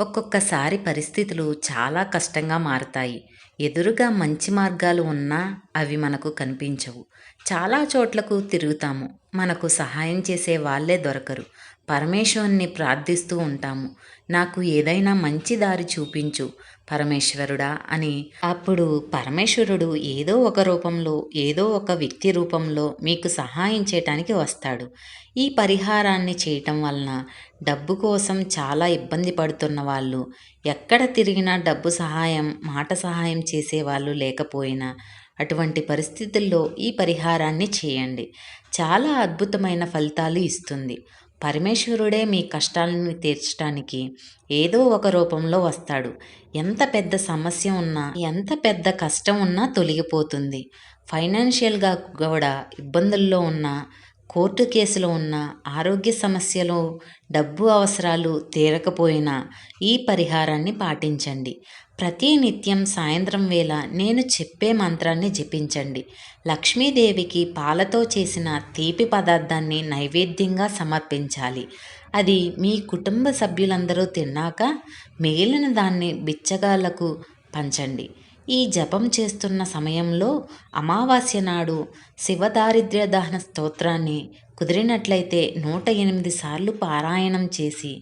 ఒక్కొక్కసారి పరిస్థితులు చాలా కష్టంగా మారుతాయి. ఎదురుగా మంచి మార్గాలు ఉన్నా అవి మనకు కనిపించవు. చాలా చోట్లకు తిరుగుతాము. మనకు సహాయం చేసే వాళ్ళే దొరకరు. పరమేశ్వరుని ప్రార్థిస్తూ ఉంటాము. నాకు ఏదైనా మంచి దారి చూపించు పరమేశ్వరుడా అని. అప్పుడు పరమేశ్వరుడు ఏదో ఒక రూపంలో ఏదో ఒక వ్యక్తి రూపంలో మీకు సహాయం చేయటానికి వస్తాడు. ఈ పరిహారాన్ని చేయటం వలన డబ్బు కోసం చాలా ఇబ్బంది పడుతున్న వాళ్ళు ఎక్కడ తిరిగినా డబ్బు సహాయం మాట సహాయం చేసే వాళ్ళు లేకపోయినా అటువంటి పరిస్థితుల్లో ఈ పరిహారాన్ని చేయండి. చాలా అద్భుతమైన ఫలితాలు ఇస్తుంది. పరమేశ్వరుడే మీ కష్టాలను తీర్చడానికి ఏదో ఒక రూపంలో వస్తాడు. ఎంత పెద్ద సమస్య ఉన్నా ఎంత పెద్ద కష్టం ఉన్నా తొలగిపోతుంది. ఫైనాన్షియల్గా కూడా ఇబ్బందుల్లో ఉన్న కోర్టు కేసులో ఉన్న ఆరోగ్య సమస్యలు డబ్బు అవసరాలు తీరకపోయినా ఈ పరిహారాన్ని పాటించండి. ప్రతి నిత్యం సాయంత్రం వేళ నేను చెప్పే మంత్రాన్ని జపించండి. లక్ష్మీదేవికి పాలతో చేసిన తీపి పదార్థాన్ని నైవేద్యంగా సమర్పించాలి. అది మీ కుటుంబ సభ్యులందరూ తిన్నాక మిగిలిన దాన్ని బిచ్చగాళ్ళకు పంచండి. ఈ జపం చేస్తున్న సమయంలో అమావాస్య నాడు శివదారిద్ర్య దహన స్తోత్రాన్ని కుదిరినట్లయితే నూట ఎనిమిది సార్లు పారాయణం చేసి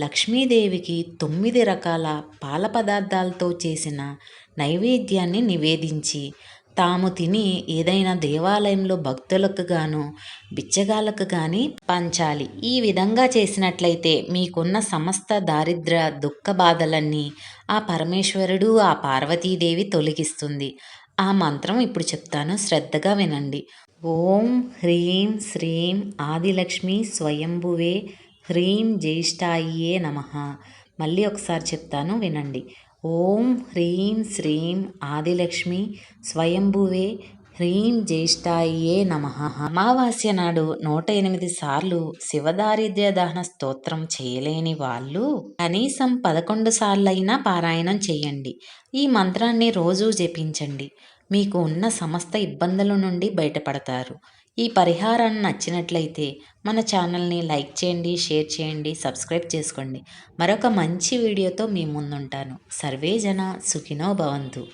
లక్ష్మీదేవికి తొమ్మిది రకాల పాల పదార్థాలతో చేసిన నైవేద్యాన్ని నివేదించి తాము తిని ఏదైనా దేవాలయంలో భక్తులకు గాను బిచ్చగాళ్ళకు కానీ పంచాలి. ఈ విధంగా చేసినట్లయితే మీకున్న సమస్త దారిద్ర దుఃఖ బాధలన్నీ ఆ పరమేశ్వరుడు ఆ పార్వతీదేవి తొలగిస్తుంది. ఆ మంత్రం ఇప్పుడు చెప్తాను శ్రద్ధగా వినండి. ఓం హ్రీం శ్రీం ఆదిలక్ష్మి స్వయంభువే హ్రీం జ్యేష్ఠాయే నమ. మళ్ళీ ఒకసారి చెప్తాను వినండి. ఓం హ్రీం శ్రీం ఆదిలక్ష్మి స్వయంభువే హ్రీం జ్యేష్ఠాయే నమ. అమావాస్య నాడు నూట ఎనిమిది సార్లు శివదారిద్ర్య దహన స్తోత్రం చేయలేని వాళ్ళు కనీసం పదకొండు సార్లైనా పారాయణం చేయండి. ఈ మంత్రాన్ని రోజూ జపించండి. మీకు ఉన్న సమస్త ఇబ్బందుల నుండి బయటపడతారు. ఈ పరిహారాన్ని నచ్చినట్లయితే మన ఛానల్ని లైక్ చేయండి షేర్ చేయండి సబ్స్క్రైబ్ చేసుకోండి. మరొక మంచి వీడియోతో మీ ముందుంటాను. సర్వే జన సుఖినో భవంతు.